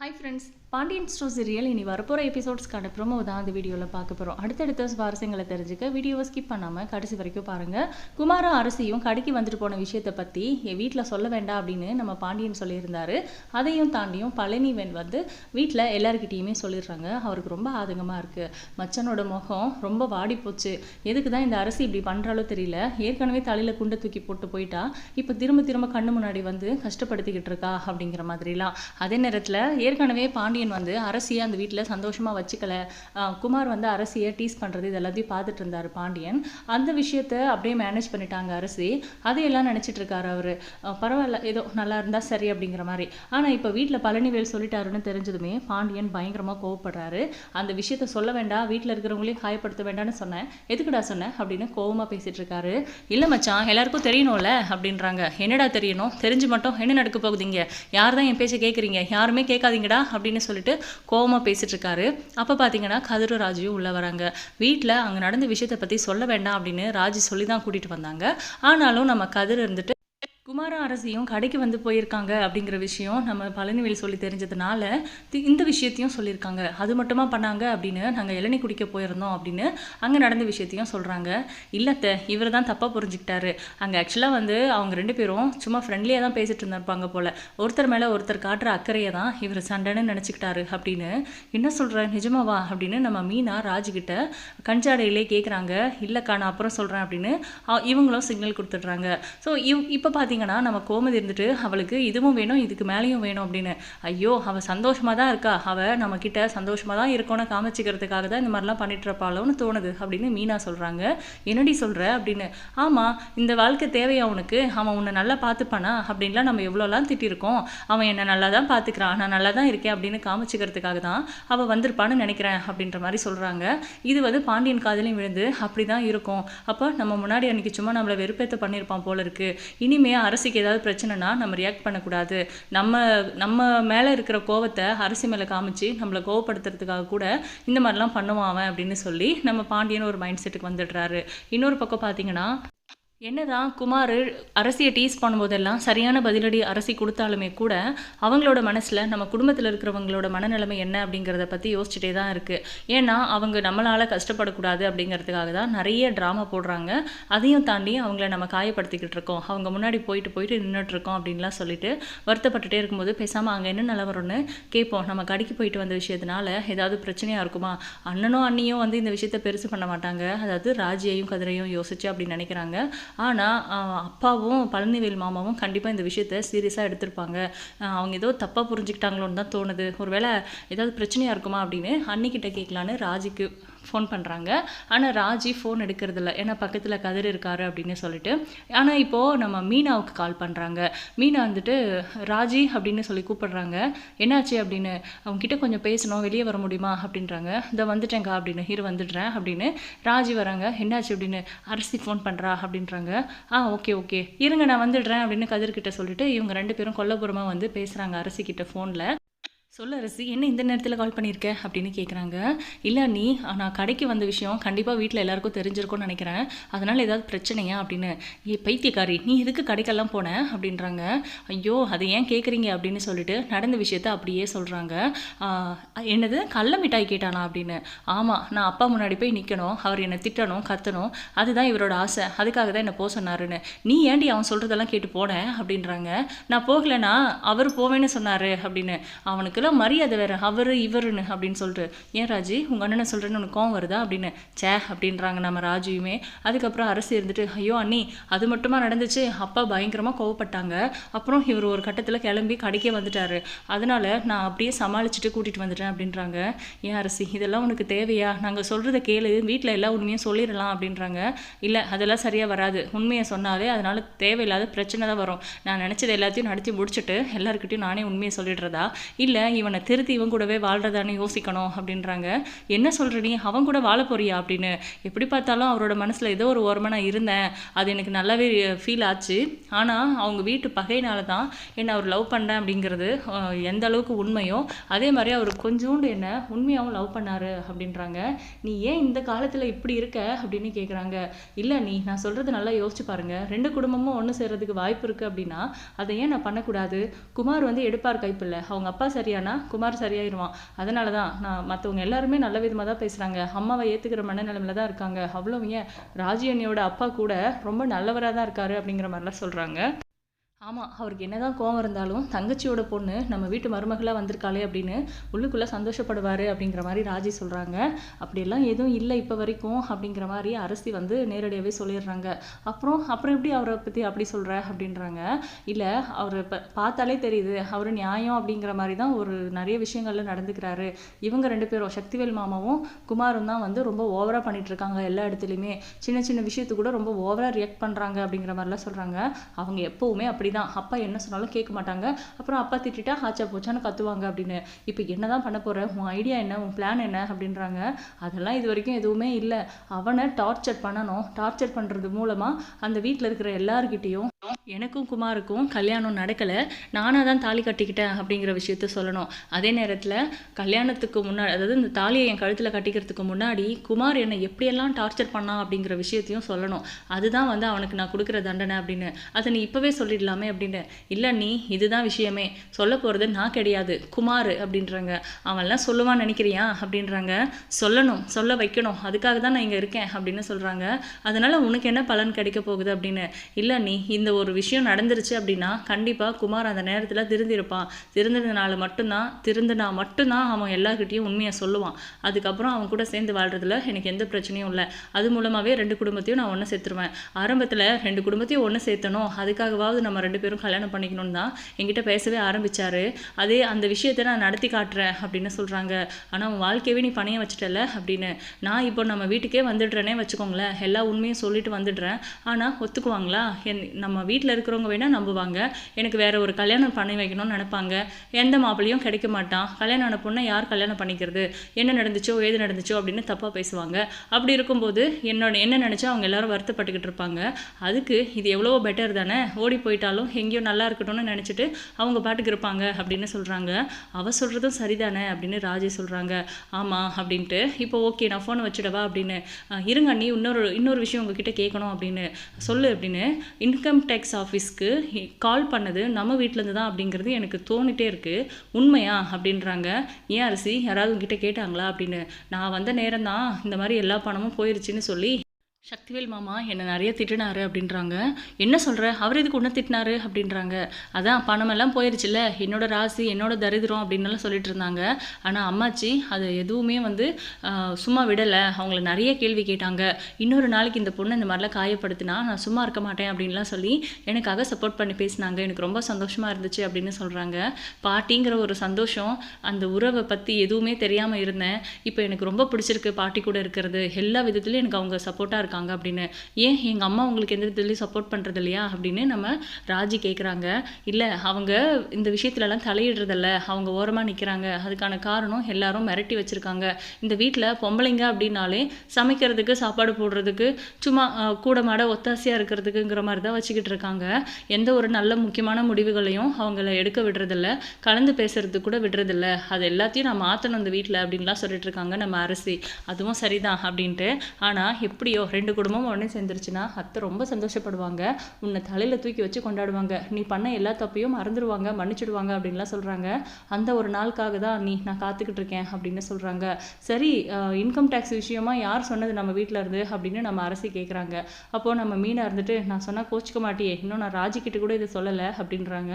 Hi friends Pandian store serial இனி வரப்போகிற எபிசோட்ஸ்க்கான promo தான் அந்த வீடியோவில் பார்க்க போகிறோம் அடுத்தடுத்த சுவாரஸ்யங்களை தெரிஞ்சுக்க வீடியோவை ஸ்கிப் பண்ணாமல் கடைசி வரைக்கும் பாருங்கள் குமாரும் அரசியும் கடைக்கு வந்துட்டு போன விஷயத்தை பற்றி என் வீட்டில் சொல்ல வேண்டாம் அப்படின்னு நம்ம பாண்டியன் சொல்லியிருந்தாரு. அதையும் தாண்டியும் பழனிவன் வந்து வீட்டில் எல்லாருக்கிட்டேயுமே சொல்லிடுறாங்க. அவருக்கு ரொம்ப ஆதங்கமாக இருக்குது மச்சனோட முகம் ரொம்ப வாடி போச்சு எதுக்கு தான் இந்த அரசி இப்படி பண்ணுறாலோ தெரியல. ஏற்கனவே தலையில் குண்டை தூக்கி போட்டு போயிட்டா. இப்போ திரும்ப திரும்ப கண்ணு முன்னாடி வந்து கஷ்டப்படுத்திக்கிட்டு இருக்கா அப்படிங்கிற மாதிரிலாம். அதே நேரத்தில் ஏற்கனவே பாண்டியன் வந்து அரசியை அந்த வீட்டில் சந்தோஷமாக வச்சுக்கல. குமார் வந்து அரசியை டீஸ் பண்ணுறது இது எல்லாத்தையும் பார்த்துட்டு இருந்தார் பாண்டியன். அந்த விஷயத்த அப்படியே மேனேஜ் பண்ணிட்டாங்க அரசி. அதையெல்லாம் நினச்சிட்டு இருக்காரு அவர். பரவாயில்ல ஏதோ நல்லா இருந்தால் சரி அப்படிங்கிற மாதிரி. ஆனால் இப்போ வீட்டில் பழனிவேல் சொல்லிட்டாருன்னு தெரிஞ்சதுமே பாண்டியன் பயங்கரமாக கோவப்படுறாரு. அந்த விஷயத்த சொல்ல வேண்டாம் வீட்டில் இருக்கிறவங்களையும் காயப்படுத்த வேண்டாம்னு சொன்னேன். எதுக்குடா சொன்னேன் அப்படின்னு கோவமாக பேசிட்டு இருக்காரு. இல்லை மச்சான் எல்லாருக்கும் தெரியணும்ல அப்படின்றாங்க. என்னடா தெரியணும்? தெரிஞ்சு மட்டும் என்ன நடக்க போகுதுங்க யார் தான் என் பேச்சை கேட்குறீங்க யாருமே போகாதீங்கடா அப்படின்னு சொல்லிட்டு கோபமாக பேசிட்டு இருக்காரு. அப்போ பார்த்தீங்கன்னா கதிரு ராஜுவும் உள்ளே வராங்க. வீட்டில் அங்கே நடந்த விஷயத்தை பற்றி சொல்ல வேண்டாம் அப்படின்னு ராஜு சொல்லி தான் கூட்டிகிட்டு வந்தாங்க. ஆனாலும் நம்ம கதிர் இருந்துட்டு குமார அரசியும் கடைக்கு வந்து போயிருக்காங்க அப்படிங்கிற விஷயம் நம்ம பழனிவேல் சொல்லி தெரிஞ்சதுனால தி- இந்த விஷயத்தையும் சொல்லியிருக்காங்க. அது மட்டுமா பண்ணாங்க அப்படின்னு நாங்கள் இளநி குடிக்க போயிருந்தோம் அப்படின்னு அங்கே நடந்த விஷயத்தையும் சொல்கிறாங்க இல்லத்த இவர் தான் தப்பாக புரிஞ்சுக்கிட்டாரு. அங்கே ஆக்சுவலாக வந்து அவங்க ரெண்டு பேரும் சும்மா ஃப்ரெண்ட்லியாக தான் பேசிட்டு இருந்திருப்பாங்க போல். ஒருத்தர் மேலே ஒருத்தர் காட்டுற அக்கறையை தான் இவர் சண்டைன்னு நினச்சிக்கிட்டாரு அப்படின்னு. என்ன சொல்கிற நிஜமாவா? அப்படின்னு நம்ம மீனா ராஜுக்கிட்ட கஞ்சாடையிலே கேட்குறாங்க இல்லைக்கா நான் அப்புறம் சொல்கிறேன் அப்படின்னு இவங்களும் சிக்னல் கொடுத்துட்றாங்க. ஸோ இவ் இப்போ பார்த்தீங்கன்னா நம்ம கோமதி இருந்துட்டு அவளுக்கு இதுவும் வேணும் இதுக்கு மேலேயும் வேணும் அப்படின்னு. ஐயோ அவள் சந்தோஷமாக தான் இருக்கா? அவள் நம்ம கிட்ட சந்தோஷமாக தான் இருக்கோன்னு காமிச்சிக்கிறதுக்காக தான் இந்த மாதிரிலாம் பண்ணிட்டு இருப்பாளோன்னு தோணுது அப்படின்னு மீனா சொல்கிறாங்க என்னடி சொல்கிற அப்படின்னு. ஆமாம் இந்த வாழ்க்கை தேவையா உனக்கு? அவன் உன்னை நல்லா பார்த்துப்பானா? அப்படின்லாம் நம்ம எவ்வளோலாம் திட்டிருக்கோம் அவன் என்னை நல்லா தான் பார்த்துக்கிறான். நான் நல்லா தான் இருக்கேன் அப்படின்னு காமிச்சிக்கிறதுக்காக தான் அவள் வந்திருப்பான்னு நினைக்கிறேன் அப்படின்ற மாதிரி சொல்கிறாங்க இது வந்து பாண்டியன் காதலையும் விழுந்து அப்படி தான் இருக்கும். அப்போ நம்ம முன்னாடி அன்னைக்கு சும்மா நம்மளை வெறுப்பேற்ற பண்ணியிருப்பான் போல இருக்கு. இனிமே அரசிக்கு ஏதாவது பிரச்சனைனா நம்ம ரியாக்ட் பண்ணக்கூடாது. நம்ம நம்ம மேலே இருக்கிற கோவத்தை அரசி மேலே காமிச்சு நம்மளை கோவப்படுத்துறதுக்காக கூட இந்த மாதிரிலாம் பண்ணுவான் அவன் அப்படின்னு சொல்லி நம்ம பாண்டியன் ஒரு மைண்ட் செட்டுக்கு வந்துடுறாரு. இன்னொரு பக்கம் பார்த்தீங்கன்னா என்னதான் குமார் அரசியை டீஸ் பண்ணும்போதெல்லாம் சரியான பதிலடி அரசி கொடுத்தாலுமே கூட அவங்களோட மனசில் நம்ம குடும்பத்தில் இருக்கிறவங்களோட மனநிலைமை என்ன அப்படிங்கிறத பற்றி யோசிச்சுட்டே தான் இருக்குது ஏன்னா அவங்க நம்மளால் கஷ்டப்படக்கூடாது அப்படிங்கிறதுக்காக தான் நிறைய ட்ராமா போடுறாங்க. அதையும் தாண்டி அவங்கள நம்ம காயப்படுத்திக்கிட்டு இருக்கோம். அவங்க முன்னாடி போயிட்டு போயிட்டு நின்றுட்டுருக்கோம் அப்படின்லாம் சொல்லிட்டு வருத்தப்பட்டுட்டே இருக்கும்போது பேசாமல் அங்கே என்ன நிலவரம்னு கேட்போம். நம்ம கடைக்கு போயிட்டு வந்த விஷயத்தினால ஏதாவது பிரச்சனையாக இருக்குமா? அண்ணனும் அண்ணியும் வந்து இந்த விஷயத்த பெருசு பண்ண மாட்டாங்க. அதாவது ராஜியையும் கதிரையும் யோசிச்சு அப்படின்னு நினைக்கிறாங்க. ஆனால் அப்பாவும் பழனிவேல் மாமாவும் கண்டிப்பாக இந்த விஷயத்த சீரியஸாக எடுத்திருப்பாங்க. அவங்க ஏதோ தப்பாக புரிஞ்சுக்கிட்டாங்களோன்னு தான் தோணுது. ஒருவேளை ஏதாவது பிரச்சனையாக இருக்குமா அப்படின்னு அன்னிக்கிட்ட கேட்கலான்னு ராஜிக்கு ஃபோன் பண்ணுறாங்க ஆனால் ராஜி ஃபோன் எடுக்கிறதில்ல. ஏன்னா பக்கத்தில் கதிர் இருக்காரு அப்படின்னு சொல்லிட்டு. ஆனால் இப்போது நம்ம மீனாவுக்கு கால் பண்ணுறாங்க மீனா வந்துட்டு ராஜி அப்படின்னு சொல்லி கூப்பிடுறாங்க. என்னாச்சு? அப்படின்னு. அவங்ககிட்ட கொஞ்சம் பேசணும். வெளியே வர முடியுமா? அப்படின்றாங்க. இதை வந்துட்டேங்க அப்படின்னு. ஹீரோ வந்துடுறேன் அப்படின்னு. ராஜி வராங்க. என்னாச்சு? அப்படின்னு. அரசி ஃபோன் பண்ணுறா அப்படின்றாங்க. ஆ ஓகே ஓகே. இருங்க நான் வந்துடுறேன் அப்படின்னு கதிர்கிட்ட சொல்லிட்டு இவங்க ரெண்டு பேரும் கொல்லபுரமாக வந்து பேசுகிறாங்க அரசிக்கிட்ட ஃபோனில் சொல்ல அரசி என்ன இந்த நேரத்தில் கால் பண்ணியிருக்க அப்படின்னு கேட்குறாங்க இல்லை நீ நான் கடைக்கு வந்த விஷயம் கண்டிப்பாக வீட்டில் எல்லாருக்கும் தெரிஞ்சிருக்கும்னு நினைக்கிறேன். அதனால் ஏதாவது பிரச்சனையா? அப்படின்னு. ஏ பைத்தியக்காரி நீ எதுக்கு கடைக்கெல்லாம் போன? அப்படின்றாங்க. ஐயோ அதை ஏன் கேட்குறீங்க அப்படின்னு சொல்லிட்டு நடந்த விஷயத்த அப்படியே சொல்கிறாங்க என்னது? கள்ள மிட்டாய் கேட்டானா? அப்படின்னு. ஆமாம் நான் அப்பா முன்னாடி போய் நிற்கணும் அவர் என்னை திட்டணும் கத்தணும். அதுதான் இவரோட ஆசை. அதுக்காக தான் என்னை போக சொன்னாருன்னு. நீ ஏன்டி அவன் சொல்கிறதெல்லாம் கேட்டு போனேன் அப்படின்றாங்க. நான் போகலைன்னா அவர் போவேன்னு சொன்னார். அப்படின்னு. அவனுக்கெல்லாம் மரியாதை வேறு. அவர் இவருன்னு அப்படின்னு சொல்லிட்டு. ஏன் ராஜி? உங்கள் அண்ணனை சொல்கிறேன்னு உனக்கு கோவம் வருதா? அப்படின்னு. சே அப்படின்றாங்க நம்ம ராஜுவுமே அதுக்கப்புறம் அரசு இருந்துட்டு ஐயோ அண்ணி அது மட்டுமா நடந்துச்சு? அப்பா பயங்கரமாக கோவப்பட்டாங்க. அப்புறம் இவர் ஒரு கட்டத்தில் கிளம்பி கடைக்கே வந்துட்டாரு. அதனால நான் அப்படியே சமாளிச்சுட்டு கூட்டிகிட்டு வந்துட்டேன் அப்படின்றாங்க. ஏன் அரசி இதெல்லாம் உனக்கு தேவையா? நாங்கள் சொல்கிறத கேளு. வீட்டில் எல்லா உண்மையும் சொல்லிடலாம் அப்படின்றாங்க. இல்லை அதெல்லாம் சரியாக வராது. உண்மையை சொன்னாலே அதனால் தேவையில்லாத பிரச்சனை தான் வரும். நான் நினச்சது எல்லாத்தையும் நடத்தி முடிச்சுட்டு எல்லாருக்கிட்டையும் நானே உண்மையை சொல்லிடுறதா? இல்லை இவனை திருத்தி இவன் கூடவே வாழ்கிறதானே யோசிக்கணும் அப்படின்றாங்க. என்ன சொல்கிற நீ? அவன் கூட வாழ போறியா அப்படின்னு. எப்படி பார்த்தாலும் அவரோட மனசில் ஏதோ ஒரு ஓரமாக நான் இருந்தேன். அது எனக்கு நல்லாவே ஃபீல் ஆச்சு. ஆனால் அவங்க வீட்டு பகையினால தான் என்னை அவர் லவ் பண்ணேன் அப்படிங்கிறது எந்த அளவுக்கு உண்மையோ அதே மாதிரி அவர் கொஞ்சோண்டு என்ன உண்மையாகவும் லவ் பண்ணாரு அப்படின்றாங்க. நீ ஏன் இந்த காலத்தில் இப்படி இருக்க அப்படின்னு கேட்குறாங்க இல்லை நீ நான் சொல்கிறது நல்லா யோசிச்சு பாருங்கள் ரெண்டு குடும்பமும் ஒன்று சேர்றதுக்கு வாய்ப்பு இருக்குது அப்படின்னா அதை ஏன் நான் பண்ணக்கூடாது? குமார் வந்து எடுப்பார் கைப்பில்லை. அவங்க அப்பா சரியான சரியானா குமார் சரியாயிருவான். அதனால தான் நான் மற்றவங்க எல்லாருமே நல்ல விதமாக தான் பேசுகிறாங்க அம்மாவை ஏற்றுக்கிற மனநிலைமையில தான் இருக்காங்க. அவ்வளோ ஏன் ராஜி அண்ணியோட அப்பா கூட ரொம்ப நல்லவராக தான் இருக்காரு அப்படிங்கிற மாதிரிலாம் சொல்கிறாங்க ஆமாம் அவருக்கு என்னதான் கோவம் இருந்தாலும் தங்கச்சியோட பொண்ணு நம்ம வீட்டு மருமகளாக வந்திருக்காளே அப்படின்னு உள்ளுக்குள்ளே சந்தோஷப்படுவார் அப்படிங்கிற மாதிரி ராஜி சொல்கிறாங்க அப்படியெல்லாம் எதுவும் இல்லை இப்போ வரைக்கும் அப்படிங்கிற மாதிரி அரசி வந்து நேரடியாகவே சொல்லிடுறாங்க. அப்புறம் அப்புறம் எப்படி அவரை பற்றி அப்படி சொல்கிற அப்படின்றாங்க. இல்லை அவர் இப்போ பார்த்தாலே தெரியுது அவர் நியாயம் அப்படிங்கிற மாதிரி தான் ஒரு நிறைய விஷயங்களில் நடந்துக்கிறாரு. இவங்க ரெண்டு பேரும் சக்திவேல் மாமாவும் குமாரும் தான் வந்து ரொம்ப ஓவராக பண்ணிகிட்ருக்காங்க இருக்காங்க எல்லா இடத்துலையுமே. சின்ன சின்ன விஷயத்துக்கு கூட ரொம்ப ஓவராக ரியாக்ட் பண்ணுறாங்க அப்படிங்கிற மாதிரிலாம் சொல்கிறாங்க அவங்க எப்போவுமே அப்படி தான் அப்பா என்ன சொன்னாலும் கேட்க மாட்டாங்க. அப்புறம் அப்பா திட்டிட்டா ஆச்சா போச்சான்னு கத்துவாங்க அப்படின்னு. இப்போ என்னதான் பண்ண போற? உன் ஐடியா என்ன? உன் பிளான் என்ன? அப்படின்றாங்க. அதெல்லாம் இது வரைக்கும் எதுவுமே இல்லை. அவனை டார்ச்சர் பண்ணணும். டார்ச்சர் பண்ணுறது மூலமாக அந்த வீட்டில் இருக்கிற எல்லாருக்கிட்டேயும் எனக்கும் குமாருக்கும் கல்யாணம் நடக்கலை. நானாக தான் தாலி கட்டிக்கிட்டேன் அப்படிங்கிற விஷயத்த சொல்லணும். அதே நேரத்தில் கல்யாணத்துக்கு முன்னாடி அதாவது இந்த தாலியை என் கழுத்தில் கட்டிக்கிறதுக்கு முன்னாடி குமார் என்னை எப்படியெல்லாம் டார்ச்சர் பண்ணான் அப்படிங்கிற விஷயத்தையும் சொல்லணும். அதுதான் வந்து அவனுக்கு நான் கொடுக்குற தண்டனை அப்படின்னு. அதை நீ இப்போவே சொல்லிடலாம். அப்படின்னு இல்லை நீ இதுதான் விஷயமே. சொல்ல போகிறது நான் கிடையாது. குமார் அப்படின்றாங்க. அவன்லாம் சொல்லுவான் நினைக்கிறியா? அப்படின்றாங்க. சொல்லணும் சொல்ல வைக்கணும். அதுக்காக தான் நான் இங்கே இருக்கேன் அப்படின்னு சொல்கிறாங்க அதனால் உனக்கு என்ன பலன் கிடைக்க போகுது அப்படின்னு? இல்லை நீ இந்த ஒரு விஷயம் நடந்துருச்சு அப்படின்னா கண்டிப்பாக குமார் அந்த நேரத்தில் திருந்திருப்பான். திருந்ததுனால மட்டும்தான் திருந்தினா மட்டும்தான் அவன் எல்லார்கிட்டயும் உண்மையை சொல்லுவான். அதுக்கப்புறம் அவன் கூட சேர்ந்து வாழ்றதுல எனக்கு எந்த பிரச்சனையும் இல்லை. அது மூலமாகவே ரெண்டு குடும்பத்தையும் நான் ஒன்று சேர்த்துருவேன். ஆரம்பத்தில் ரெண்டு குடும்பத்தையும் ஒன்று சேர்த்தணும். அதுக்காகவாவது நம்ம ரெண்டு பேரும் கல்யாணம் பண்ணிக்கணும்னு தான் என்கிட்ட பேசவே ஆரம்பித்தார் அதே அந்த விஷயத்தை நான் நடத்தி காட்டுறேன் அப்படின்னு சொல்கிறாங்க ஆனால் உன் வாழ்க்கையவே நீ பணைய வச்சிட்டல அப்படின்னு. நான் இப்போ நம்ம வீட்டுக்கே வந்துடுறேனே வச்சுக்கோங்களேன். எல்லா உண்மையும் சொல்லிட்டு வந்துடுறேன். ஆனால் ஒத்துக்குவாங்களா? என் நம்ம வீட்டில் இருக்கிறவங்க வேணால் நம்புவாங்க. எனக்கு வேறு ஒரு கல்யாணம் பண்ணி வைக்கணும்னு நினைப்பாங்க. எந்த மாப்பிள்ளையும் கிடைக்க மாட்டான். கல்யாணம் ஆன பொண்ணை யார் கல்யாணம் பண்ணிக்கிறது? என்ன நடந்துச்சோ ஏது நடந்துச்சோ அப்படின்னு தப்பாக பேசுவாங்க. அப்படி இருக்கும்போது என்னோட என்ன நினச்சா அவங்க எல்லாரும் வருத்தப்பட்டுக்கிட்டு இருப்பாங்க. அதுக்கு இது எவ்வளோ பெட்டர் தானே? ஓடி போயிட்டாலும் எங்கேயோ நல்லா இருக்கட்டும்னு நினச்சிட்டு அவங்க பாட்டுக்கு இருப்பாங்க அப்படின்னு சொல்கிறாங்க அவ சொல்கிறதும் சரிதானே அப்படின்னு ராஜே சொல்கிறாங்க ஆமாம் அப்படின்ட்டு. இப்போ ஓகே நான் ஃபோனை வச்சுடவா அப்படின்னு இருங்க அண்ணி இன்னொரு இன்னொரு விஷயம் உங்ககிட்ட கேட்கணும் அப்படின்னு சொல்லு அப்படின்னு இன்கம் டேக்ஸ் ஆஃபீஸ்க்கு கால் பண்ணது நம்ம வீட்டிலேருந்து தான் அப்படிங்கிறது எனக்கு தோணிட்டே இருக்குது உண்மையா அப்படின்றாங்க. ஏன் அரிசி யாராவது உங்ககிட்ட கேட்டாங்களா? அப்படின்னு நான் வந்த நேரம் தான் இந்த மாதிரி எல்லா பணமும் போயிருச்சுன்னு சொல்லி சக்திவேல் மாமா என்னை நிறைய திட்டினாரு அப்படின்றாங்க. என்ன சொல்கிற அவர் இதுக்கு ஒன்று திட்டினாரு? அப்படின்றாங்க. அதான் பணமெல்லாம் போயிருச்சுல்ல. என்னோட ராசி என்னோட தரித்திரம் அப்படின்னுலாம் சொல்லிட்டு இருந்தாங்க. ஆனால் அம்மாச்சி அது எதுவுமே வந்து சும்மா விடலை. அவங்கள நிறைய கேள்வி கேட்டாங்க. இன்னொரு நாளைக்கு இந்த பொண்ணு இந்த மாதிரிலாம் காயப்படுத்தினா நான் சும்மா இருக்க மாட்டேன் அப்படின்லாம் சொல்லி எனக்காக சப்போர்ட் பண்ணி பேசினாங்க. எனக்கு ரொம்ப சந்தோஷமாக இருந்துச்சு அப்படின்னு சொல்கிறாங்க பாட்டிங்கிற ஒரு சந்தோஷம் அந்த உறவை பற்றி எதுவுமே தெரியாமல் இருந்தேன். இப்போ எனக்கு ரொம்ப பிடிச்சிருக்கு பாட்டி கூட இருக்கிறது. எல்லா விதத்துலையும் எனக்கு அவங்க சப்போர்ட்டாக இருக்காங்க. அப்படின்னு. ஏன் எங்கள் அம்மா உங்களுக்கு எந்த விதத்துலையும் சப்போர்ட் பண்ணுறது இல்லையா அப்படின்னு நம்ம ராஜி கேட்குறாங்க இல்லை அவங்க இந்த விஷயத்துலலாம் தலையிடுறதில்ல. அவங்க ஓரமாக நிற்கிறாங்க அதுக்கான காரணம் எல்லாரும் மிரட்டி வச்சுருக்காங்க. இந்த வீட்டில் பொம்பளைங்க அப்படின்னாலே சமைக்கிறதுக்கு சாப்பாடு போடுறதுக்கு சும்மா கூடமாட கூட மாட ஒத்தாசையாக இருக்கிறதுக்குங்கிற மாதிரி தான் வச்சுக்கிட்டு இருக்காங்க. எந்த ஒரு நல்ல முக்கியமான முடிவுகளையும் அவங்கள எடுக்க விடுறதில்ல. கலந்து பேசுறதுக்கு கூட விடுறதில்ல. அது எல்லாத்தையும் நான் மாற்றணும் இந்த வீட்டில் அப்படின்லாம் சொல்லிட்டு இருக்காங்க நம்ம அரசி. அதுவும் சரிதான் அப்படின்ட்டு. ஆனால் எப்படியோ ரெண்டு குடும்பமும் உடனே சேர்ந்துருச்சுன்னா அத்தை ரொம்ப சந்தோஷப்படுவாங்க. உன்னை தலையில் தூக்கி வச்சு கொண்டாடுவாங்க. நீ பண்ண எல்லா தப்பையும் மறந்துடுவாங்க மன்னிச்சிடுவாங்க அப்படின்லாம் சொல்கிறாங்க அந்த ஒரு நாளுக்காக தான் நீ நான் காத்துக்கிட்டு இருக்கேன் அப்படின்னு சொல்கிறாங்க சரி இன்கம் டேக்ஸ் விஷயமா யார் சொன்னது நம்ம வீட்டில் இருந்து அப்படின்னு நம்ம அரசி கேட்குறாங்க அப்போது நம்ம மீனாக இருந்துட்டு நான் சொன்னால் கோச்சிக்க மாட்டியே இன்னும் நான் ராஜி கூட இதை சொல்லலை அப்படின்றாங்க.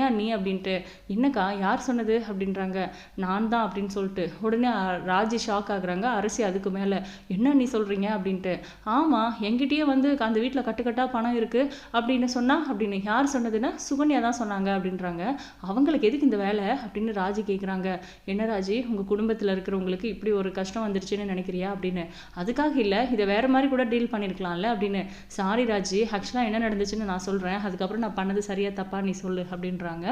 ஏன் நீ அப்படின்ட்டு? என்னக்கா யார் சொன்னது அப்படின்றாங்க. நான் தான் அப்படின்னு சொல்லிட்டு. உடனே ராஜி ஷாக் ஆகுறாங்க. அரசி அதுக்கு மேலே. என்ன நீ சொல்கிறீங்க அப்படின்ட்டு. ஆமாம் என்கிட்டயே வந்து அந்த வீட்டில் கட்டுக்கட்டாக பணம் இருக்குது அப்படின்னு சொன்னால் அப்படின்னு யார் சொன்னதுன்னா சுகன்யா தான் சொன்னாங்க அப்படின்றாங்க. அவங்களுக்கு எதுக்கு இந்த வேலை அப்படின்னு ராஜி கேட்குறாங்க என்ன ராஜி உங்கள் குடும்பத்தில் இருக்கிறவங்களுக்கு இப்படி ஒரு கஷ்டம் வந்துருச்சுன்னு நினைக்கிறியா அப்படின்னு. அதுக்காக இல்லை இதை வேறு மாதிரி கூட டீல் பண்ணியிருக்கலாம்ல அப்படின்னு. சாரி ராஜி ஆக்சுவலாக என்ன நடந்துச்சுன்னு நான் சொல்கிறேன் அதுக்கப்புறம் நான் பண்ணது சரியாக தப்பா நீ சொல்லு அப்படின்றாங்க.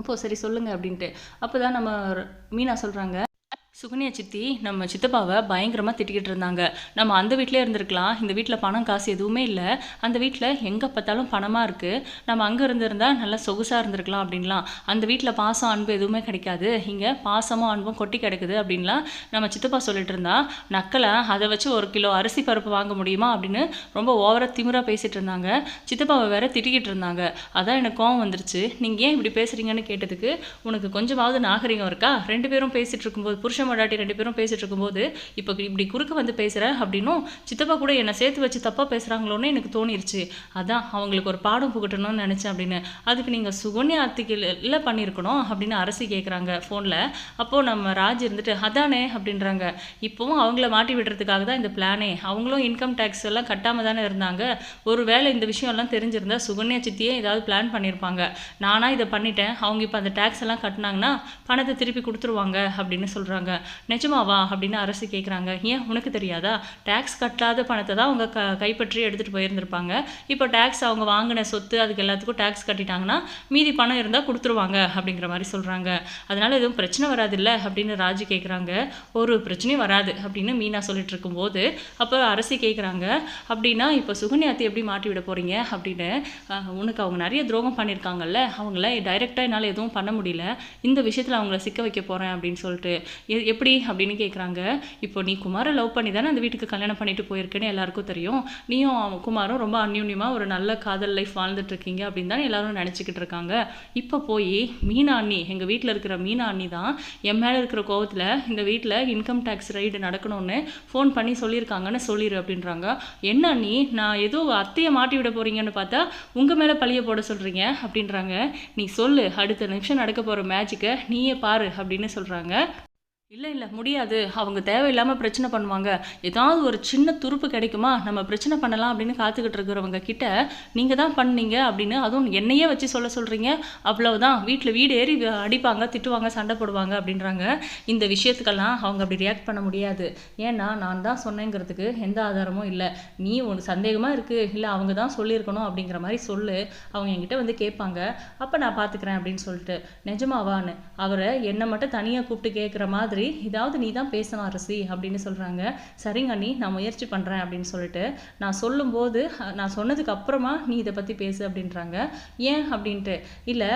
அப்போது சரி சொல்லுங்கள் அப்படின்ட்டு. அப்போ தான் நம்ம மீனா சொல்கிறாங்க சுகன்யா சித்தி நம்ம சித்தப்பாவை பயங்கரமாக திட்டிக்கிட்டு இருந்தாங்க. நம்ம அந்த வீட்டிலே இருந்திருக்கலாம். இந்த வீட்டில் பணம் காசு எதுவுமே இல்லை. அந்த வீட்டில் எங்கே பார்த்தாலும் பணமாக இருக்குது நம்ம அங்கே இருந்திருந்தால் நல்லா சொகுசாக இருந்திருக்கலாம் அப்படின்லாம். அந்த வீட்டில் பாசம் அன்பு எதுவுமே கிடைக்காது. இங்கே பாசமும் அன்பும் கொட்டி கிடக்குது அப்படின்லாம் நம்ம சித்தப்பா சொல்லிட்டு இருந்தா நக்கலை அதை வச்சு ஒரு கிலோ அரிசி பருப்பு வாங்க முடியுமா? அப்படின்னு ரொம்ப ஓவராக திமிராக பேசிகிட்டு இருந்தாங்க. சித்தப்பாவை வேற திட்டிக்கிட்டு இருந்தாங்க. அதான் எனக்கு கோவம் வந்துருச்சு. நீங்கள் ஏன் இப்படி பேசுகிறீங்கன்னு கேட்டதுக்கு உனக்கு கொஞ்சமாவது நாகரிகம் இருக்கா? ரெண்டு பேரும் பேசிகிட்டு இருக்கும்போது புருஷன் மடாட்டி ரெண்டு பேரும் பேசிட்டு இருக்கும்போது இப்போ இப்படி குறுக்க வந்து பேசுகிற அப்படின்னும் சித்தப்பா கூட என்னை சேர்த்து வச்சு தப்பாக பேசுகிறாங்களோன்னு எனக்கு தோணிருச்சு. அதான் அவங்களுக்கு ஒரு பாடம் புகட்டணும்னு நினச்சேன் அப்படின்னு. அதுக்கு நீங்கள் சுகன்யா அத்திக்கு பண்ணியிருக்கணும் அப்படின்னு அரசு கேட்குறாங்க ஃபோனில் அப்போது நம்ம ராஜ் இருந்துட்டு அதானே அப்படின்றாங்க. இப்போவும் அவங்கள மாட்டி விடுறதுக்காக தான் இந்த பிளானே. அவங்களும் இன்கம் டேக்ஸ் எல்லாம் கட்டாமல் தானே இருந்தாங்க. ஒரு வேளை இந்த விஷயம்லாம் தெரிஞ்சிருந்தா சுகன்யா சித்தியே ஏதாவது பிளான் பண்ணியிருப்பாங்க நானாக இதை பண்ணிட்டேன். அவங்க இப்போ அந்த டேக்ஸ் எல்லாம் கட்டினாங்கன்னா பணத்தை திருப்பி கொடுத்துருவாங்க அப்படின்னு சொல்கிறாங்க நிஜமாவா அப்படின்னு அரசு கேட்குறாங்க ஏன்? உனக்கு தெரியாதா? டேக்ஸ் கட்டாத பணத்தை தான் அவங்க க கைப்பற்றி எடுத்துகிட்டு போயிருந்திருப்பாங்க. இப்போ டேக்ஸ் அவங்க வாங்கின சொத்து அதுக்கு எல்லாத்துக்கும் டேக்ஸ் கட்டிட்டாங்கன்னா மீதி பணம் இருந்தால் கொடுத்துருவாங்க அப்படிங்கிற மாதிரி சொல்கிறாங்க அதனால் எதுவும் பிரச்சனை வராதுல்ல அப்படின்னு ராஜு கேட்குறாங்க ஒரு பிரச்சனையும் வராது அப்படின்னு மீனா சொல்லிட்டு இருக்கும்போது அப்போ அரசி கேட்குறாங்க அப்படின்னா இப்போ சுகன்யாத்தி எப்படி மாட்டி விட போகிறீங்க அப்படின்னு உனக்கு அவங்க நிறைய துரோகம் பண்ணியிருக்காங்கல்ல அவங்கள டைரெக்டாக என்னால் எதுவும் பண்ண முடியல. இந்த விஷயத்தில் அவங்கள சிக்க வைக்க போகிறேன் அப்படின்னு சொல்லிட்டு எப்படி அப்படின்னு கேட்குறாங்க இப்போ நீ குமாரை லவ் பண்ணி தானே அந்த வீட்டுக்கு கல்யாணம் பண்ணிட்டு போயிருக்கேன்னு எல்லாருக்கும் தெரியும். நீயும் அவன் குமாரும் ரொம்ப அந்யூன்யமாக ஒரு நல்ல காதல் லைஃப் வாழ்ந்துட்டு இருக்கீங்க அப்படின்னு தானே எல்லாரும் நினச்சிக்கிட்டு இருக்காங்க. இப்போ போய் மீனா அண்ணி எங்கள் வீட்டில் இருக்கிற மீனா அண்ணி தான் என் மேலே இருக்கிற கோவத்தில் இந்த வீட்டில் இன்கம் டேக்ஸ் ரைடு நடக்கணும்னு ஃபோன் பண்ணி சொல்லியிருக்காங்கன்னு சொல்லிடு அப்படின்றாங்க. என்ன அண்ணி நான் ஏதோ அத்தையை மாட்டி விட போகிறீங்கன்னு பார்த்தா உங்கள் மேலே பழிய போட சொல்கிறீங்க அப்படின்றாங்க. நீ சொல்லு அடுத்த நிமிஷம் நடக்க போகிற மேட்சுக்கை நீயே பாரு அப்படின்னு சொல்கிறாங்க இல்லை இல்லை முடியாது. அவங்க தேவையில்லாமல் பிரச்சனை பண்ணுவாங்க. ஏதாவது ஒரு சின்ன துருப்பு கிடைக்குமா? நம்ம பிரச்சனை பண்ணலாம் அப்படின்னு காத்துக்கிட்டு இருக்கிறவங்க கிட்ட நீங்கள் தான் பண்ணீங்க அப்படின்னு அதுவும் என்னையே வச்சு சொல்ல சொல்கிறீங்க அவ்வளவுதான். வீட்டில் வீடு ஏறி அடிப்பாங்க திட்டுவாங்க சண்டை போடுவாங்க அப்படின்றாங்க. இந்த விஷயத்துக்கெல்லாம் அவங்க அப்படி ரியாக்ட் பண்ண முடியாது. ஏன்னா நான் தான் சொன்னேங்கிறதுக்கு எந்த ஆதாரமும் இல்லை. நீ ஒன்று சந்தேகமாக இருக்குது இல்லை அவங்க தான் சொல்லியிருக்கணும் அப்படிங்கிற மாதிரி சொல்லு. அவங்க என்கிட்ட வந்து கேட்பாங்க. அப்போ நான் பார்த்துக்கிறேன் அப்படின்னு சொல்லிட்டு. நிஜமாவான்னு. அவரை என்னை மட்டும் தனியாக கூப்பிட்டு கேட்குற மாதிரி ஏதாவது நீ தான் பேசணும் அரசி அப்படின்னு சொல்கிறாங்க சரிங்க அண்ணி நான் முயற்சி பண்ணுறேன் அப்படின்னு சொல்லிட்டு நான் சொல்லும்போது நான் சொன்னதுக்கு அப்புறமா நீ இதை பற்றி பேசு அப்படின்றாங்க. ஏன் அப்படின்ட்டு? இல்லை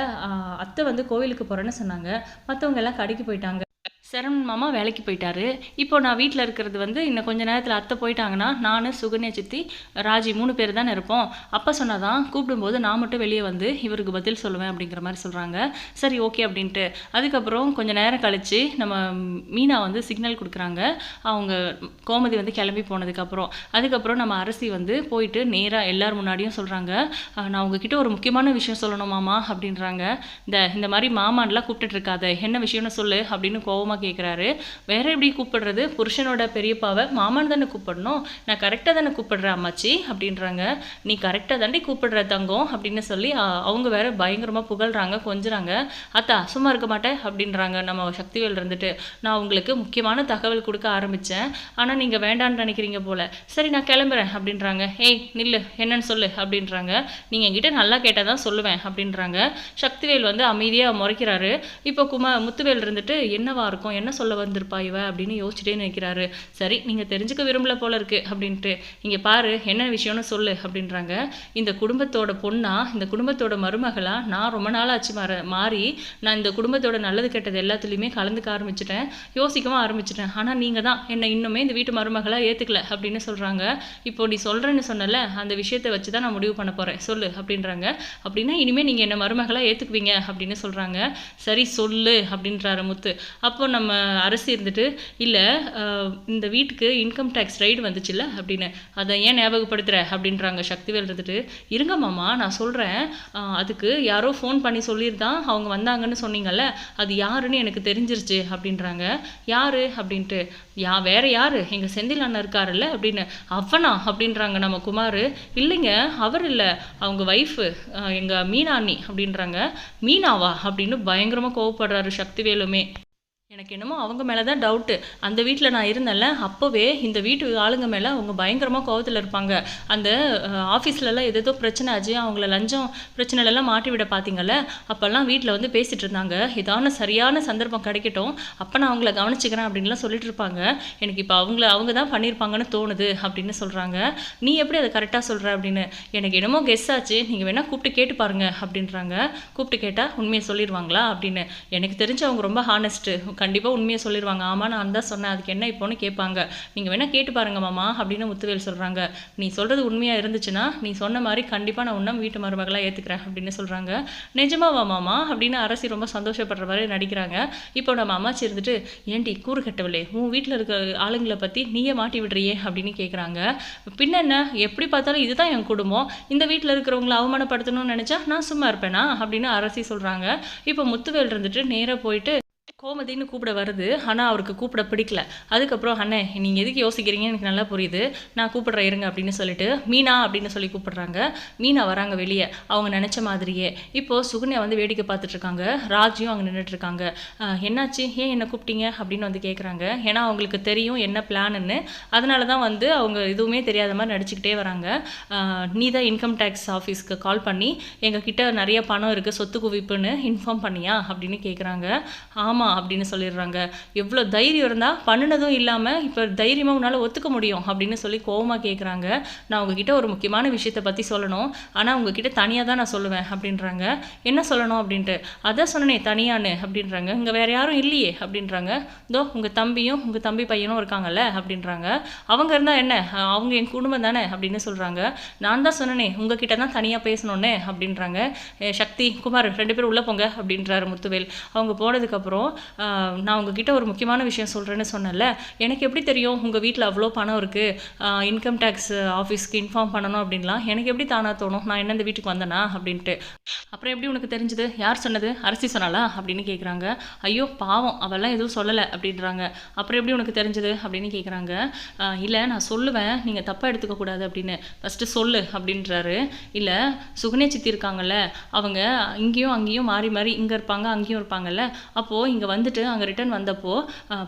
அத்தை வந்து கோவிலுக்கு போகிறேன்னு சொன்னாங்க. மற்றவங்க எல்லாம் கடைக்கு போயிட்டாங்க. சரவண் மாமா வேலைக்கு போயிட்டாரு. இப்போ நான் வீட்டில் இருக்கிறது வந்து இன்னும் கொஞ்ச நேரத்தில் அத்தை போயிட்டாங்கன்னா நான் சுகன்யா சித்தி ராஜி மூணு பேர் தானே இருப்போம். அப்போ சொன்னாதான் கூப்பிடும்போது நான் மட்டும் வெளியே வந்து இவருக்கு பதில் சொல்லுவேன் அப்படிங்கிற மாதிரி சொல்கிறாங்க சரி ஓகே அப்படின்ட்டு. அதுக்கப்புறம் கொஞ்ச நேரம் கழித்து நம்ம மீனா வந்து சிக்னல் கொடுக்குறாங்க. அவங்க கோமதி வந்து கிளம்பி போனதுக்கப்புறம். அதுக்கப்புறம் நம்ம அரசி வந்து போயிட்டு நேராக எல்லார் முன்னாடியும் சொல்கிறாங்க நான் உங்ககிட்ட ஒரு முக்கியமான விஷயம் சொல்லணும் மாமா அப்படின்றாங்க. இந்த இந்த மாதிரி மாமான்லாம் கூப்பிட்டுட்டு இருக்காத என்ன விஷயம்னு சொல்லு அப்படின்னு கோவமாக கேட்குறாரு வேற எப்படி கூப்பிடுறது? புருஷனோட பெரியப்பாவை மாமன் தானே கூப்பிடணும். நான் கரெக்டாக தானே கூப்பிடுறேன் அம்மாச்சி அப்படின்றாங்க. நீ கரெக்டாக தாண்டி கூப்பிடுற தங்கம் அப்படின்னு சொல்லி அவங்க வேற பயங்கரமாக புகழ்றாங்க கொஞ்சுறாங்க. அத்தா சும்மா இருக்க மாட்டேன் அப்படின்றாங்க. நம்ம சக்திவேல் இருந்துட்டு நான் உங்களுக்கு முக்கியமான தகவல் கொடுக்க ஆரம்பித்தேன் ஆனால் நீங்கள் வேண்டான்னு நினைக்கிறீங்க போல. சரி நான் கிளம்புறேன் அப்படின்றாங்க. ஏய் நில்லு என்னன்னு சொல்லு அப்படின்றாங்க. நீங்கள் என்கிட்ட நல்லா கேட்டால் தான் சொல்லுவேன் அப்படின்றாங்க. சக்திவேல் வந்து அமைதியாக முறைக்கிறாரு. இப்போ குமா முத்துவேல் இருந்துட்டு என்னவா இருக்கும்? என்ன சொல்ல வந்திருப்பா இவ அப்படின்னு யோசிச்சுட்டே நினைக்கிறாரு. சரி நீங்கள் தெரிஞ்சுக்க விரும்பல போல இருக்கு அப்படின்ட்டு. இங்கே பாரு என்ன விஷயம்னு சொல்லு அப்படின்றாங்க. இந்த குடும்பத்தோட பொண்ணா இந்த குடும்பத்தோட மருமகளா? நான் ரொம்ப நாளாச்சு மாற மாறி நான் இந்த குடும்பத்தோட நல்லது கெட்டது எல்லாத்துலேயுமே கலந்துக்க ஆரம்பிச்சிட்டேன். யோசிக்கவும் ஆரம்பிச்சிட்டேன். ஆனால் நீங்கள் தான் என்னை இன்னுமே இந்த வீட்டு மருமகளாக ஏற்றுக்கல அப்படின்னு சொல்கிறாங்க இப்போ நீ சொல்கிறேன்னு சொன்னல அந்த விஷயத்தை வச்சு தான் நான் முடிவு பண்ண போகிறேன் சொல்லு அப்படின்றாங்க. அப்படின்னா இனிமேல் நீங்கள் என்னை மருமகளாக ஏற்றுக்குவீங்க அப்படின்னு சொல்கிறாங்க சரி சொல்லு அப்படின்றாரு முத்து. அப்போ நம்ம நம்ம அரசு இருந்துட்டு இல்லை இந்த வீட்டுக்கு இன்கம் டேக்ஸ் ரைடு வந்துச்சுல்ல? அப்படின்னு. அதை ஏன் ஞாபகப்படுத்துகிற அப்படின்றாங்க சக்திவேல் இருந்துட்டு. இருங்க மாமா நான் சொல்கிறேன் அதுக்கு யாரோ ஃபோன் பண்ணி சொல்லியிருந்தான். அவங்க வந்தாங்கன்னு சொன்னீங்கல்ல அது யாருன்னு எனக்கு தெரிஞ்சிருச்சு அப்படின்றாங்க. யார்? அப்படின்ட்டு. யா வேற யாரு? எங்கள் செந்தில் அண்ணன் இருக்காருல்ல? அப்படின்னு. அவனா? அப்படின்றாங்க நம்ம குமார். இல்லைங்க அவர் இல்லை. அவங்க ஒய்ஃபு எங்கள் மீனா அண்ணி அப்படின்றாங்க. மீனாவா? அப்படின்னு பயங்கரமாக கோவப்படுறாரு சக்திவேலுமே. எனக்கு என்னமோ அவங்க மேலே தான் டவுட்டு அந்த வீட்டில் நான் இருந்தேன்ல அப்போவே இந்த வீட்டு ஆளுங்க மேலே அவங்க பயங்கரமாக கோவத்தில் இருப்பாங்க. அந்த ஆஃபீஸ்லலாம் எதோ பிரச்சனை ஆச்சு அவங்கள லஞ்சம் பிரச்சனைலலாம் மாட்டி விட பார்த்தீங்கல்ல அப்போல்லாம் வீட்டில் வந்து பேசிகிட்டு இருந்தாங்க. இதான சரியான சந்தர்ப்பம் கிடைக்கட்டும் அப்போ நான் அவங்கள கவனிச்சுக்கிறேன் அப்படின்லாம் சொல்லிட்டு இருப்பாங்க. எனக்கு இப்போ அவங்கள அவங்க தான் பண்ணியிருப்பாங்கன்னு தோணுது அப்படின்னு சொல்கிறாங்க நீ எப்படி அதை கரெக்டாக சொல்கிற அப்படின்னு? எனக்கு என்னமோ கெஸ் ஆச்சு நீங்கள் வேணால் கூப்பிட்டு கேட்டு பாருங்க அப்படின்றாங்க. கூப்பிட்டு கேட்டால் உண்மையை சொல்லிடுவாங்களா அப்படின்னு. எனக்கு தெரிஞ்சு அவங்க ரொம்ப ஹானஸ்ட்டு கண்டிப்பாக உண்மையை சொல்லிடுவாங்க ஆமாம் நான் தான் சொன்னேன். அதுக்கு என்ன இப்போன்னு கேட்பாங்க. நீங்கள் வேணால் கேட்டு பாருங்க மாமா அப்படின்னு முத்துவேல் சொல்கிறாங்க நீ சொல்கிறது உண்மையாக இருந்துச்சுன்னா நீ சொன்ன மாதிரி கண்டிப்பாக நான் உன்னம் வீட்டு மருமகளாக ஏற்றுக்கிறேன் அப்படின்னு சொல்கிறாங்க நிஜமாவா மாமா? அப்படின்னு அரசி ரொம்ப சந்தோஷப்படுற மாதிரி நடிக்கிறாங்க. இப்போ நம்ம அம்மாச்சி இருந்துட்டு ஏன்டி கூறு கட்டவில்லை? உன் வீட்டில் இருக்க ஆளுங்களை பற்றி நீயே மாட்டி விடுறியே? அப்படின்னு கேட்குறாங்க பின்னென்ன எப்படி பார்த்தாலும் இதுதான் என் குடும்பம். இந்த வீட்டில் இருக்கிறவங்கள அவமானப்படுத்தணும்னு நினச்சா நான் சும்மா இருப்பேனா? அப்படின்னு அரசி சொல்கிறாங்க இப்போ முத்துவேல் இருந்துட்டு நேராக போயிட்டு கோமதின்னு கூப்பிட வருது. ஆனால் அவருக்கு கூப்பிட பிடிக்கல. அதுக்கப்புறம் அண்ணே நீங்கள் எதுக்கு யோசிக்கிறீங்கன்னு எனக்கு நல்லா புரியுது. நான் கூப்பிட்றேன் இருங்க அப்படின்னு சொல்லிட்டு மீனா அப்படின்னு சொல்லி கூப்பிட்றாங்க. மீனா வராங்க வெளியே. அவங்க நினச்ச மாதிரியே. இப்போது சுகன்யா வந்து வேடிக்கை பார்த்துட்ருக்காங்க ராஜியும் அங்கே நின்றுட்டுருக்காங்க என்னாச்சு? ஏன் என்ன கூப்பிட்டீங்க? அப்படின்னு வந்து கேட்குறாங்க ஏன்னா அவங்களுக்கு தெரியும் என்ன பிளான்னு அதனால தான் வந்து அவங்க எதுவுமே தெரியாத மாதிரி நடிச்சுக்கிட்டே வராங்க. நீ தான் இன்கம் டேக்ஸ் ஆஃபீஸ்க்கு கால் பண்ணி எங்ககிட்ட நிறைய பணம் இருக்குது சொத்து குவிப்புன்னு இன்ஃபார்ம் பண்ணியா? அப்படின்னு கேட்குறாங்க ஆமாம் அப்படின்னு சொல்லிடுறாங்க. எவ்வளோ தைரியம் இருந்தால் பண்ணினதும் இல்லாமல் இப்போ தைரியமாக உன்னால் ஒத்துக்க முடியும் அப்படின்னு சொல்லி கோபமாக கேட்குறாங்க நான் உங்ககிட்ட ஒரு முக்கியமான விஷயத்தை பற்றி சொல்லணும். ஆனால் உங்ககிட்ட தனியாக தான் நான் சொல்லுவேன் அப்படின்றாங்க. என்ன சொல்லணும் அப்படின்ட்டு? அதான் சொன்னனே தனியான்னு அப்படின்றாங்க. இங்கே வேறு யாரும் இல்லையே அப்படின்றாங்க. இதோ உங்கள் தம்பியும் உங்கள் தம்பி பையனும் இருக்காங்கல்ல அப்படின்றாங்க. அவங்க இருந்தால் என்ன? அவங்க என் குடும்பம் தானே அப்படின்னு சொல்கிறாங்க நான் தான் சொன்னனே உங்ககிட்ட தான் தனியாக பேசணுன்னே அப்படின்றாங்க. சக்தி குமார் ரெண்டு பேரும் உள்ளே போங்க அப்படின்றாரு முத்துவேல். அவங்க போனதுக்கப்புறம் நான் உங்ககிட்ட ஒரு முக்கியமான விஷயம் சொல்கிறேன்னு சொன்னேன்ல. எனக்கு எப்படி தெரியும் உங்கள் வீட்டில் அவ்வளோ பணம் இருக்குது இன்கம் டேக்ஸ் ஆஃபீஸ்க்கு இன்ஃபார்ம் பண்ணணும் அப்படின்லாம். எனக்கு எப்படி தானாக தோணும்? நான் என்ன இந்த வீட்டுக்கு வந்தேனா? அப்படின்ட்டு. அப்புறம் எப்படி உனக்கு தெரிஞ்சது? யார் சொன்னது? அரசி சொன்னாலா அப்படின்னு கேட்குறாங்க ஐயோ பாவம். அவெல்லாம் எதுவும் சொல்லலை அப்படின்றாங்க. அப்புறம் எப்படி உனக்கு தெரிஞ்சது? அப்படின்னு கேட்குறாங்க இல்லை நான் சொல்லுவேன். நீங்கள் தப்பாக எடுத்துக்க கூடாது அப்படின்னு. ஃபஸ்ட்டு சொல்லு அப்படின்றாரு. இல்லை சுகுனே சித்தி இருக்காங்கல்ல. அவங்க இங்கேயும் அங்கேயும் மாறி மாறி இங்கே இருப்பாங்க அங்கேயும் இருப்பாங்கல்ல. அப்போது இங்கே வந்துட்டு அங்கே ரிட்டன் வந்தப்போ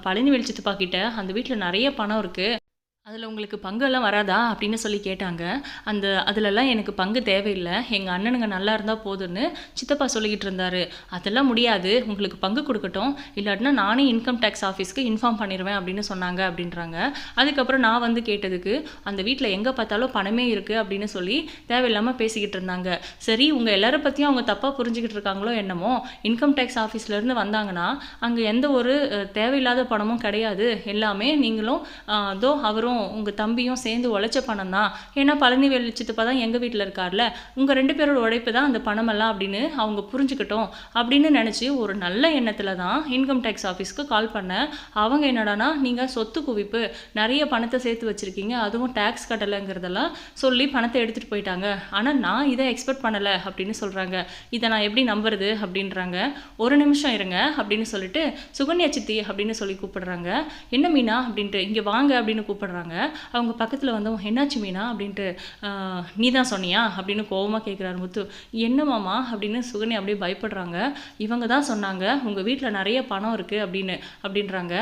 பழனி வெளிச்சத்துப்பா கிட்ட அந்த வீட்டில் நிறைய பணம் இருக்குது அதில் உங்களுக்கு பங்கெல்லாம் வராதா அப்படின்னு சொல்லி கேட்டாங்க. அந்த அதிலெல்லாம் எனக்கு பங்கு தேவையில்லை. எங்கள் அண்ணனுங்க நல்லா இருந்தால் போதும்னு சித்தப்பா சொல்லிக்கிட்டு இருந்தாரு. அதெல்லாம் முடியாது. உங்களுக்கு பங்கு கொடுக்கட்டும். இல்லாட்டினா நானே இன்கம் டேக்ஸ் ஆஃபீஸ்க்கு இன்ஃபார்ம் பண்ணிடுவேன் அப்படின்னு சொன்னாங்க அப்படின்றாங்க. அதுக்கப்புறம் நான் வந்து கேட்டதுக்கு அந்த வீட்டில் எங்கே பார்த்தாலும் பணமே இருக்குது அப்படின்னு சொல்லி தேவையில்லாமல் பேசிக்கிட்டு இருந்தாங்க. சரி உங்கள் எல்லாரை பற்றியும் அவங்க தப்பாக புரிஞ்சுக்கிட்டு இருக்காங்களோ என்னமோ இன்கம் டேக்ஸ் ஆஃபீஸ்லேருந்து வந்தாங்கன்னா அங்கே எந்த ஒரு தேவையில்லாத பணமும் கிடையாது. எல்லாமே நீங்களும் அதோ தோ அவரும் உங்கள் தம்பியும் சேர்ந்து உழைச்ச பணம் தான் ஏன்னா பழனி வெளிச்சத்துப்பா தான் எங்கள் வீட்டில் இருக்கார்ல. உங்கள் ரெண்டு பேரோட உழைப்பு தான் அந்த பணமெல்லாம் அப்படின்னு அவங்க புரிஞ்சுக்கிட்டோம். அப்படின்னு நினச்சி ஒரு நல்ல எண்ணத்தில் தான் இன்கம் டேக்ஸ் ஆஃபீஸ்க்கு கால் பண்ணேன் அவங்க என்னடானா நீங்கள் சொத்து குவிப்பு நிறைய பணத்தை சேர்த்து வச்சுருக்கீங்க. அதுவும் டேக்ஸ் கட்டலைங்கிறதெல்லாம் சொல்லி பணத்தை எடுத்துகிட்டு போயிட்டாங்க. ஆனால் நான் இதை எக்ஸ்பெக்ட் பண்ணலை அப்படின்னு சொல்கிறாங்க இதை நான் எப்படி நம்புறது அப்படின்றாங்க. ஒரு நிமிஷம் இருங்க அப்படின்னு சொல்லிட்டு சுகன்யா சித்தி அப்படின்னு சொல்லி கூப்பிடுறாங்க. என்ன மீனா? அப்படின்ட்டு இங்கே வாங்க அப்படின்னு கூப்பிடுறாங்க. அவங்க பக்கத்தில் வந்தவங்க என்னாச்சு மீனா? அப்படின்ட்டு நீ தான் சொன்னியா? அப்படின்னு கோவமாக கேட்குறாரு முத்து. என்ன மாமா? அப்படின்னு சுகன்யா அப்படியே பயப்படுறாங்க. இவங்க தான் சொன்னாங்க உங்கள் வீட்டில் நிறைய பணம் இருக்குது அப்படின்னு அப்படின்றாங்க.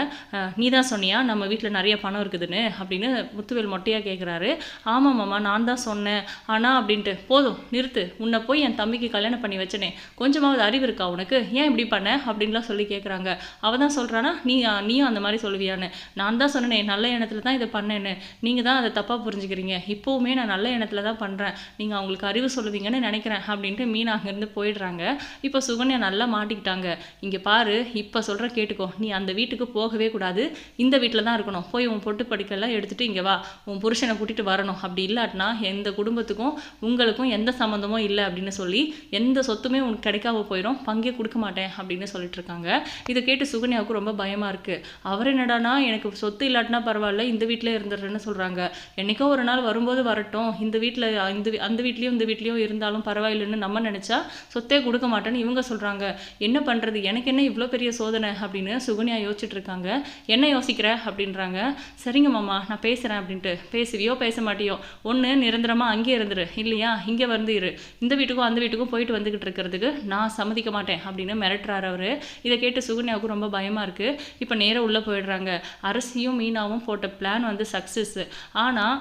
நீ தான் சொன்னியா? நம்ம வீட்டில் நிறைய பணம் இருக்குதுன்னு? அப்படின்னு முத்துவேல் மொட்டையாக கேட்குறாரு ஆமாம் மாமா நான் தான் சொன்னேன். ஆனால் அப்படின்ட்டு போதும் நிறுத்து. உன்னை போய் என் தம்பிக்கு கல்யாணம் பண்ணி வச்சனே. கொஞ்சமாவது அறிவு இருக்கா உனக்கு? ஏன் இப்படி பண்ண? அப்படின்லாம் சொல்லி கேட்குறாங்க அவள் தான் சொல்கிறானா நீ நீயும் அந்த மாதிரி சொல்லுவியான்னு. நான் தான் சொன்னேனே நல்ல எண்ணத்தில் தான் இதை பண்ண பண்ணேன்னு. நீங்கள் தான் அதை தப்பாக புரிஞ்சுக்கிறீங்க. இப்போவுமே நான் நல்ல எண்ணத்தில் தான் பண்ணுறேன் நீங்கள் அவங்களுக்கு அறிவு சொல்லுவீங்கன்னு நினைக்கிறேன் அப்படின்ட்டு மீனா அங்கேருந்து போயிடுறாங்க. இப்போ சுகன்யா நல்லா மாட்டிக்கிட்டாங்க. இங்கே பாரு இப்போ சொல்கிற கேட்டுக்கோ. நீ அந்த வீட்டுக்கு போகவே கூடாது. இந்த வீட்டில் தான் இருக்கணும். போய் உன் பொட்டு படிக்கெல்லாம் எடுத்துகிட்டு இங்கே வா. உன் புருஷனை கூட்டிகிட்டு வரணும். அப்படி இல்லாட்டினா எந்த குடும்பத்துக்கும் உங்களுக்கும் எந்த சம்மந்தமும் இல்லை அப்படின்னு சொல்லி எந்த சொத்துமே உனக்கு கிடைக்காம போயிடும் பங்கே கொடுக்க மாட்டேன் அப்படின்னு சொல்லிட்டு இருக்காங்க. இதை கேட்டு சுகன்யாவுக்கு ரொம்ப பயமாக இருக்குது அவர் என்னடானா எனக்கு சொத்து இல்லாட்டினா பரவாயில்ல. இந்த வீட்டிலே இருந்துடுறேன்னு சொல்கிறாங்க என்னைக்கோ ஒரு நாள் வரும்போது வரட்டும். இந்த வீட்டில் இந்த அந்த வீட்லேயும் இந்த வீட்லேயும் இருந்தாலும் பரவாயில்லைன்னு நம்ம நினச்சா சொத்தே கொடுக்க மாட்டேன்னு இவங்க சொல்கிறாங்க என்ன பண்ணுறது எனக்கு என்ன இவ்வளோ பெரிய சோதனை? அப்படின்னு சுகன்யா யோசிச்சுட்டு இருக்காங்க. என்ன யோசிக்கிற? அப்படின்றாங்க. சரிங்க மாமா நான் பேசுகிறேன் அப்படின்ட்டு. பேசுவியோ பேச மாட்டியோ? ஒன்று நிரந்தரமாக அங்கேயே இருந்துரு. இல்லையா? இங்கே வந்து இரு. இந்த வீட்டுக்கும் அந்த வீட்டுக்கும் போயிட்டு வந்துக்கிட்டு இருக்கிறதுக்கு நான் சம்மதிக்க மாட்டேன் அப்படின்னு மிரட்டுறாரு அவர். இதை கேட்டு சுகன்யாவுக்கு ரொம்ப பயமாக இருக்குது இப்போ நேராக உள்ளே போயிடுறாங்க. அரசியும் மீனாவும் போட்ட பிளான் வந்து சக்ஸஸ் ஆனால்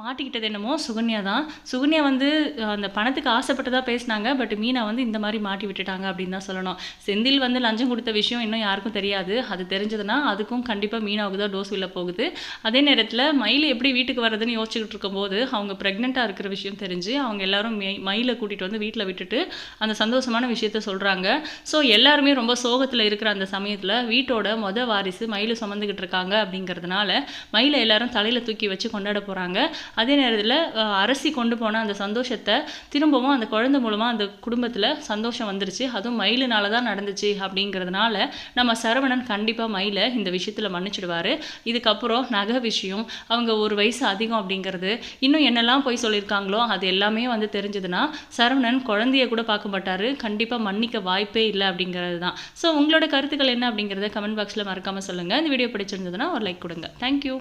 மாட்டிக்கிட்டது என்னமோ சுகன்யா தான். சுகன்யா வந்து அந்த பணத்துக்கு ஆசைப்பட்டதாக பேசினாங்க பட் மீனா வந்து இந்த மாதிரி மாட்டி விட்டுட்டாங்க அப்படின்னு தான் சொல்லணும். செந்தில் வந்து லஞ்சம் கொடுத்த விஷயம் இன்னும் யாருக்கும் தெரியாது. அது தெரிஞ்சதுன்னா அதுக்கும் கண்டிப்பாக மீனாவுக்கு தான் டோஸ் உள்ள போகுது. அதே நேரத்தில் மயில் எப்படி வீட்டுக்கு வர்றதுன்னு யோசிச்சுக்கிட்டு இருக்கும்போது அவங்க ப்ரெக்னெண்ட்டாக இருக்கிற விஷயம் தெரிஞ்சு அவங்க எல்லாரும் மெய் மயிலை கூட்டிகிட்டு வந்து வீட்டில் விட்டுட்டு அந்த சந்தோஷமான விஷயத்த சொல்கிறாங்க ஸோ எல்லாருமே ரொம்ப சோகத்தில் இருக்கிற அந்த சமயத்தில் வீட்டோட மொத வாரிசு மயில் சுமந்துக்கிட்டு இருக்காங்க அப்படிங்கிறதுனால மயிலை எல்லாரும் தலையில் தூக்கி வச்சு கொண்டாட போகிறாங்க அதே நேரத்தில் அரசி கொண்டு போன அந்த சந்தோஷத்தை திரும்பவும் அந்த குழந்தை மூலமாக அந்த குடும்பத்தில் சந்தோஷம் வந்துருச்சு. அதுவும் மயிலினால தான் நடந்துச்சு அப்படிங்கிறதுனால நம்ம சரவணன் கண்டிப்பாக மயிலை இந்த விஷயத்தில் மன்னிச்சிடுவார். இதுக்கப்புறம் நகை விஷயம் அவங்க ஒரு வயசு அதிகம் அப்படிங்கிறது இன்னும் என்னெல்லாம் போய் சொல்லியிருக்காங்களோ அது எல்லாமே வந்து தெரிஞ்சதுன்னா சரவணன் குழந்தைய கூட பார்க்க மாட்டார். கண்டிப்பாக மன்னிக்க வாய்ப்பே இல்லை அப்படிங்கிறது தான் ஸோ உங்களோட கருத்துக்கள் என்ன அப்படிங்கிறத கமெண்ட் பாக்ஸில் மறக்காமல் சொல்லுங்கள் இந்த வீடியோ பிடிச்சிருந்ததுன்னா ஒரு லைக் கொடுங்க. தேங்க்யூ